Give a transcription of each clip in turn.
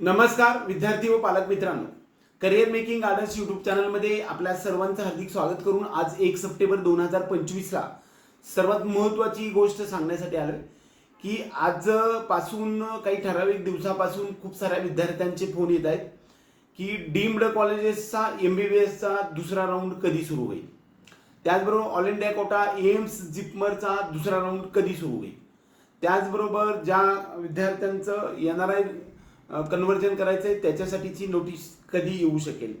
नमस्कार विद्यार्थी व पालक मित्रांनो. करिअर मेकिंग गार्डन्स युट्यूब चॅनलमध्ये आपल्या सर्वांचं हार्दिक स्वागत करून आज एक सप्टेंबर दोन हजार पंचवीसला सर्वात महत्त्वाची गोष्ट सांगण्यासाठी आलोय की आजपासून काही ठराविक दिवसापासून खूप साऱ्या विद्यार्थ्यांचे फोन येत आहेत की डीम्ड कॉलेजेसचा एम बी बी एसचा दुसरा राऊंड कधी सुरू होईल? त्याचबरोबर ऑल इंडिया कोटा एम्स जिपमरचा दुसरा राऊंड कधी सुरू होईल? त्याचबरोबर ज्या विद्यार्थ्यांचं येणार आहे कन्वर्जन करायचं आहे त्याच्यासाठीची नोटीस कधी येऊ शकेल?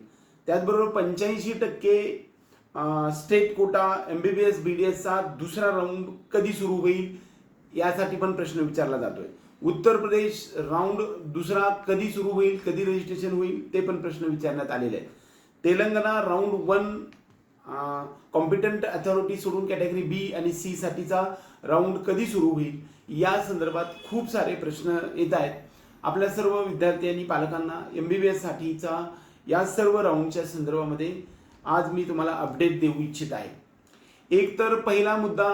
त्याचबरोबर पंच्याऐंशी टक्के state quota M B B S B D एसचा दुसरा राऊंड कधी सुरू होईल? यासाठी पण प्रश्न विचारला जातोय. उत्तर प्रदेश राऊंड दुसरा कधी सुरू होईल? कधी रजिस्ट्रेशन होईल? ते पण प्रश्न विचारण्यात आलेले आहेत. Telangana round one competent authority सोडून कॅटेगरी बी आणि सी साठीचा राऊंड कधी सुरू होईल? या संदर्भात खूप सारे प्रश्न येत आहेत. आपल्या सर्व विद्यार्थी आणि पालकांना एम बी बी एससाठीचा या सर्व राऊंडच्या संदर्भामध्ये आज मी तुम्हाला अपडेट देऊ इच्छित आहे. एक तर पहिला मुद्दा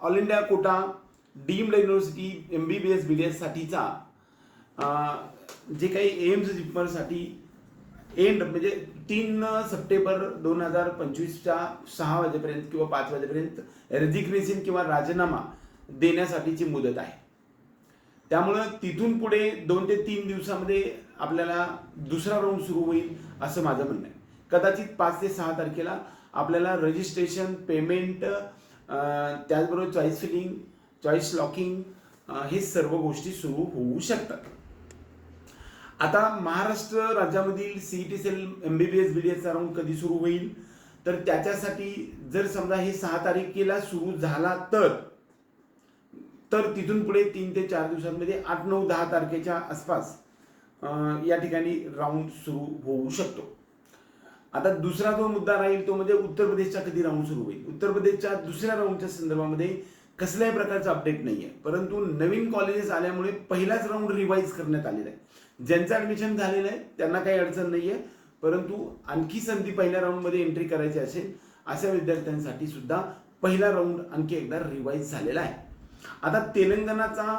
all India quota deemed university M B B S B D एससाठीचा जे काही एम्स जिप्मरसाठी एंड म्हणजे तीन सप्टेंबर दोन हजार पंचवीसच्या सहा वाजेपर्यंत किंवा पाच वाजेपर्यंत रेजिग्नेशन किंवा राजीनामा देण्यासाठीची मुदत आहे. त्यामुळं तिथून पुढे दोन ते तीन दिवसामध्ये आपल्याला दुसरा राऊंड सुरू होईल असं माझं म्हणणं आहे. कदाचित पाच ते सहा तारखेला आपल्याला रजिस्ट्रेशन पेमेंट त्याचबरोबर चॉईस फिलिंग चॉईस लॉकिंग हे सर्व गोष्टी सुरू होऊ शकतात. आता महाराष्ट्र राज्यामधील CET cell M B B S B D एसचा round कधी सुरू होईल? तर त्याच्यासाठी जर समजा हे सहा तारखेला सुरू झाला तर तर तिथून पुढे तीन ते चार दिवसांमध्ये आठ नऊ दहा तारखेच्या आसपास या ठिकाणी राऊंड सुरू होऊ शकतो. आता दुसरा जो मुद्दा राहील तो म्हणजे उत्तर प्रदेशचा कधी राऊंड सुरू होईल? उत्तर प्रदेशच्या दुसऱ्या राऊंडच्या संदर्भामध्ये कसल्याही प्रकारचा अपडेट नाही आहे परंतु नवीन कॉलेजेस आल्यामुळे पहिलाच राऊंड रिवाईज करण्यात आलेला आहे. ज्यांचं ऍडमिशन झालेलं आहे त्यांना काही अडचण नाही आहे परंतु आणखी संधी पहिल्या राऊंडमध्ये एंट्री करायची असेल अशा विद्यार्थ्यांसाठी सुद्धा पहिला राऊंड आणखी एकदा रिवाईज झालेला आहे. आता तेलंगणाचा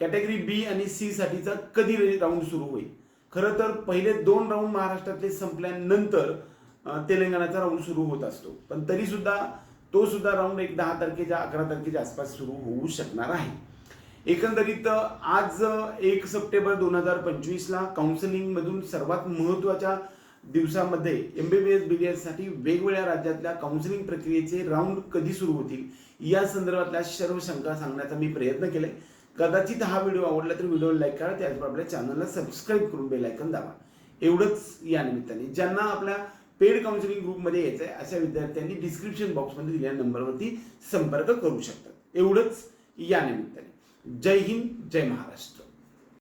कॅटेगरी बी आणि सी साठीचा कधी राऊंड सुरू होईल? खरं तर पहिले दोन राऊंड महाराष्ट्रातले संपल्यानंतर तेलंगणाचा राऊंड सुरू होत असतो. पण तरी सुद्धा तो सुद्धा राऊंड एक दहा तारखेच्या अकरा तारखेच्या आसपास सुरू होऊ शकणार आहे. एकंदरीत आज एक सप्टेंबर दोन हजार पंचवीसला काउन्सिलिंग मधून सर्वात महत्त्वाच्या दिवसामध्ये M B B S B D एससाठी वेगवेगळ्या राज्यातल्या काउन्सिलिंग प्रक्रियेचे राऊंड कधी सुरू होतील? या संदर्भातल्या सर्व शंका सांगण्याचा मी प्रयत्न केलाय. कदाचित हा व्हिडिओ आवडला तर व्हिडिओ लाईक करा त्याचबरोबर आपल्या चॅनलला सबस्क्राईब करून बेल आयकन दाबा. एवढंच या निमित्ताने. ज्यांना आपल्या पेड काउन्सिलिंग ग्रुपमध्ये यायचं आहे अशा विद्यार्थ्यांनी डिस्क्रिप्शन बॉक्समध्ये दिलेल्या नंबरवरती संपर्क करू शकतात एवढंच या निमित्ताने. जय हिंद जय महाराष्ट्र.